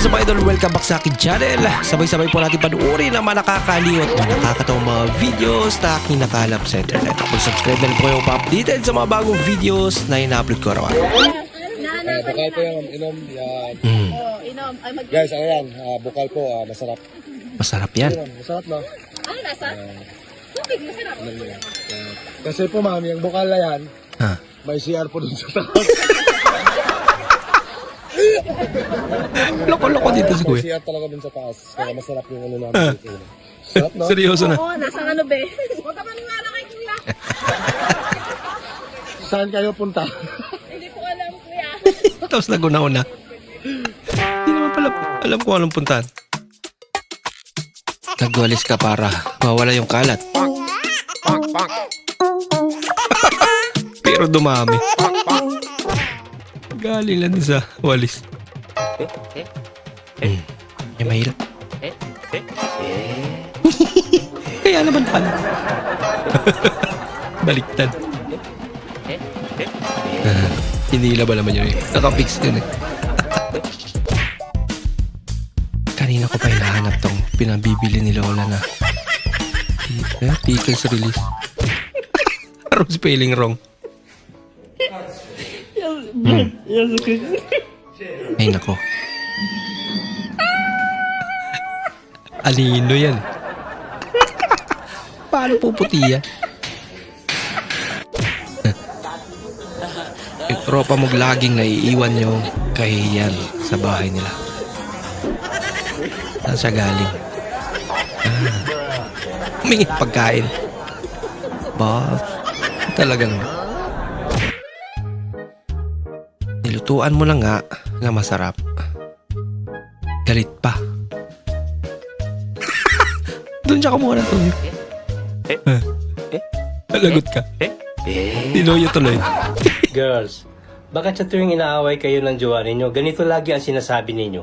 What's up idol? Welcome back sa akin channel. Sabay-sabay po natin panuorin ang mga nakakaliw at mga nakakatawang mga videos na aking nakalap sa internet. Mag-subscribe na rin po kayo pa-updated sa mga bagong videos na ina-upload ko araw-araw. Ah, bukal po yung inom. Yan. Mm, Oh, inom. Ay, mag... Guys, ayan. ah, bukal po. ah, masarap. masarap yan. Ayan, masarap no? Ay, nasa? Tubig, masarap. Inom nila. Yan. Kasi po ma'am, yung bukal na yan, Ha. may CR po dun sa taas. Loko-loko dito si kuya. CR talaga dun sa taas. Kaya masarap yung ano namin dito. Sarap no? Seryoso na. Oo, nasa ano, be? Huwag ka maniwala kay kuya. Saan kayo punta? Hindi ko alam, kuya. Tapos naguna-una. Hindi naman pala alam ko anong puntahan. Nagwalis ka para mawala yung kalat. Pero dumami. Galing lang din sa walis. Hmm. May mahirap. Kaya naman pala. Baliktad. Ah, Hinila ba naman yun eh? Nakafix yun eh. Kanina ko pa hinahanap tong pinabibili ni Lola na eh, pickles release. Parang spelling wrong. Hmm. Ay nako. Alino yan. Paano puputi yan? Yung tropa mong laging naiiwan yung kahihiyan sa bahay nila. Saan siya galing? Ah, humingi pagkain. Ba, talaga naman. Nilutuan mo lang nga na masarap. Galit pa. Doon siya kumuha ng tubig. Eh? Nalagot ka. Tinoyo tuloy. Girls, bakit sa tuwing inaaway kayo ng jowa ninyo, ganito lagi ang sinasabi ninyo?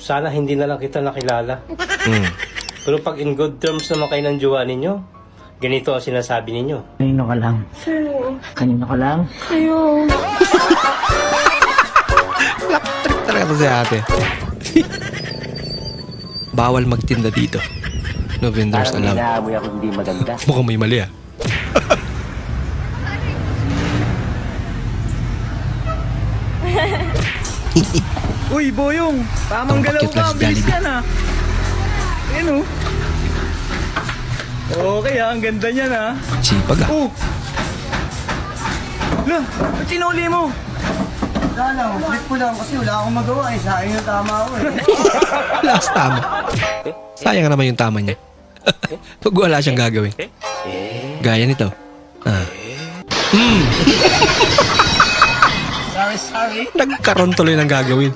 Sana hindi na lang kita nakilala. Hmm. Pero pag in good terms naman kayo ng jowa ninyo, ganito ang sinasabi ninyo. Kanino ka lang? Sa'yo. Kanino ka lang? Trip talaga to si ate. Bawal magtinda dito. No vendors Parang allowed. inaamoy ako hindi maganda. Mukhang may mali ah. Uy, Boyong! Tamang Ang galaw bakit lang ka, si bilis Jollibee. ka na! Ayan o. Okay ah, ang ganda niyan ah. Sipag ah. Oh! Lah, ba't sinuli mo? Wala lang, flip ko lang kasi wala akong magawa eh. Sa akin yung tama ako eh. Last tama. Sayang naman yung tama niya. Pag wala siyang gagawin. Gaya nito. Ah. Hmm. sorry, sorry. Nagkaroon tuloy ng gagawin.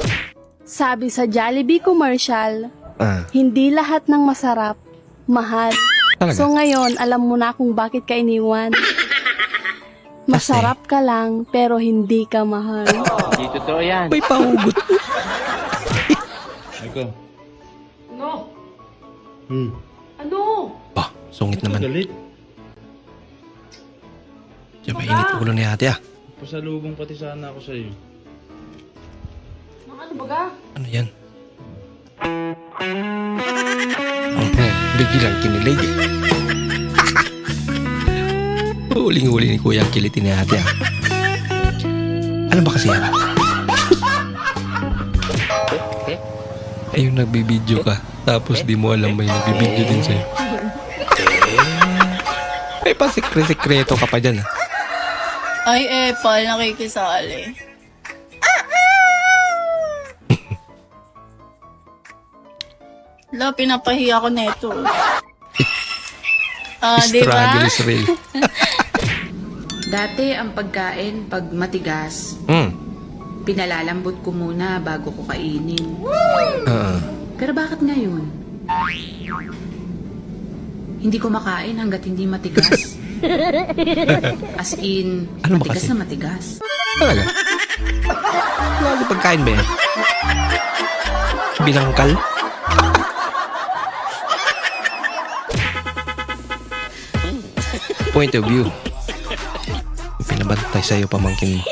Sabi sa Jollibee commercial, Ah. hindi lahat ng masarap, mahal. Talaga? So ngayon, alam mo na kung bakit ka iniwan. Masarap ka lang, pero hindi ka mahal. Hindi totoo yan. May pahugot. Bah, sungit naman. Galit. Diyan mainit ulo ni ate ah. Pasalubong pati sana ako sa'yo. Ano yan? Hmm, biglang kinilig. Huling-huli ni kuya ang kilitin ni ate ah. Ano ba kasi yan? Yung nagbibideo ka, tapos di mo alam may nagbibideo din sa'yo. May pa sekre-sekreto ka pa dyan ah. Ay, Epal, nakikisali. La, pinapahiya ko neto. Ah, di ba? Struggle is real. Dati ang pagkain, pag matigas, Hmm. pinalalambot ko muna bago ko kainin. Ah. Pero bakit ngayon? Hindi ko makain hanggat hindi matigas. As in, Ano ba matigas kasi? na matigas. Talaga? Lagi pagkain ba yan? Binangkal? Point of view. Pinabantay sa'yo pamangkin mo.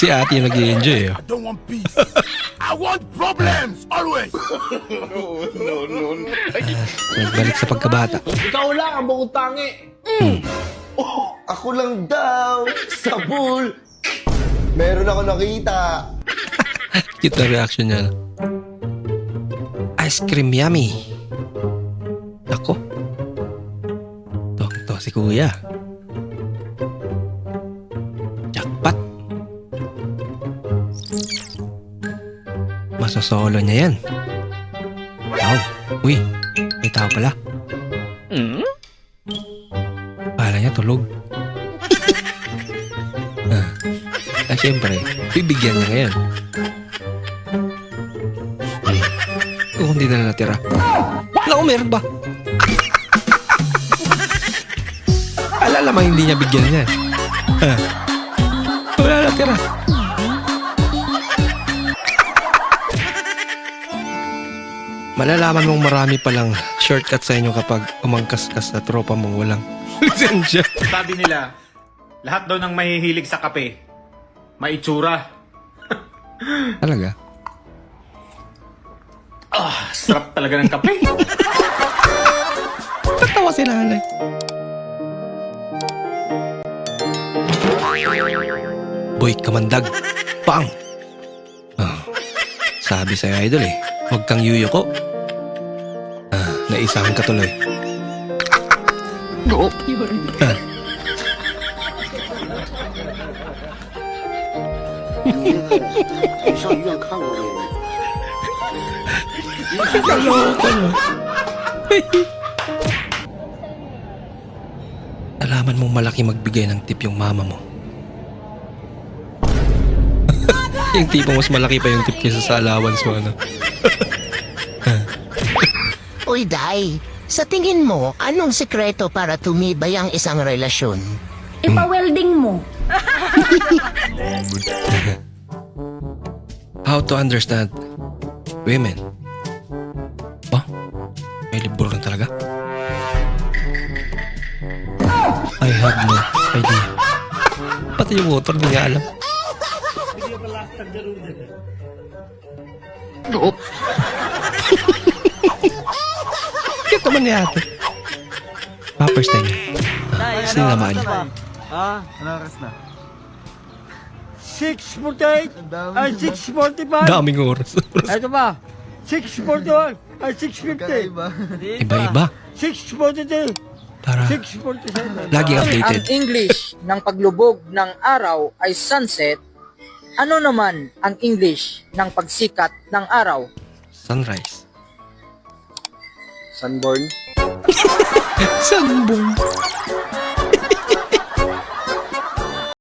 Si ate yung nag-enjoy. Oh. don't want peace. I want problems always. Nagbalik sa pagkabata. Ikaw lang ang bukod tangi. Oh, ako lang daw. Sabul. Meron ako nakita. Cute na reaction niya. no? Ice cream yummy. Ako. Si kuya. Jackpot. Masasolo niya yan. Wow. Uy, may tao pala. Kala niya tulog. ah, ah, syempre, bibigyan niya ngayon. Kung hindi na natira. Naku, meron ba? Alala mo hindi niya bigyan niya. Ha? Wala natira. Malalaman mong marami palang shortcut sa inyo kapag umangkas-kas na tropa mong walang lisensya. Sabi nila, lahat daw ng mahihilig sa kape, maitsura. Talaga? Ah, sarap talaga ng kape. Tatawa si nanay. Boy, kamandag. Pang! Ah, sabi sa'yo, idol eh. Huwag kang yuyoko. Ah, naisahan ka tuloy. Ah. Kaloko no. Nalaman mong malaki magbigay ng tip yung mama mo. yung tipong mas malaki pa yung tip kaysa sa allowance mo, ano? Uy, Day. Sa tingin mo, anong sekreto para tumibay ang isang relasyon? Ipa-welding mo. How to understand women. Ba? May libro lang talaga? I have no idea. Pati yung hindi nga alam. Cute naman ni ate. Ah, first time. Ah, sininamaan niya. Ah, ano oras na? 6.48 ay 6.45 Daming oras. Ito pa 6.41 ay 6.50 Iba-iba. 6.43 Para 6.47 laging updated. English ng paglubog ng araw ay sunset. Ano naman ang English ng pagsikat ng araw? Sunrise. Sunburn. Sunburn.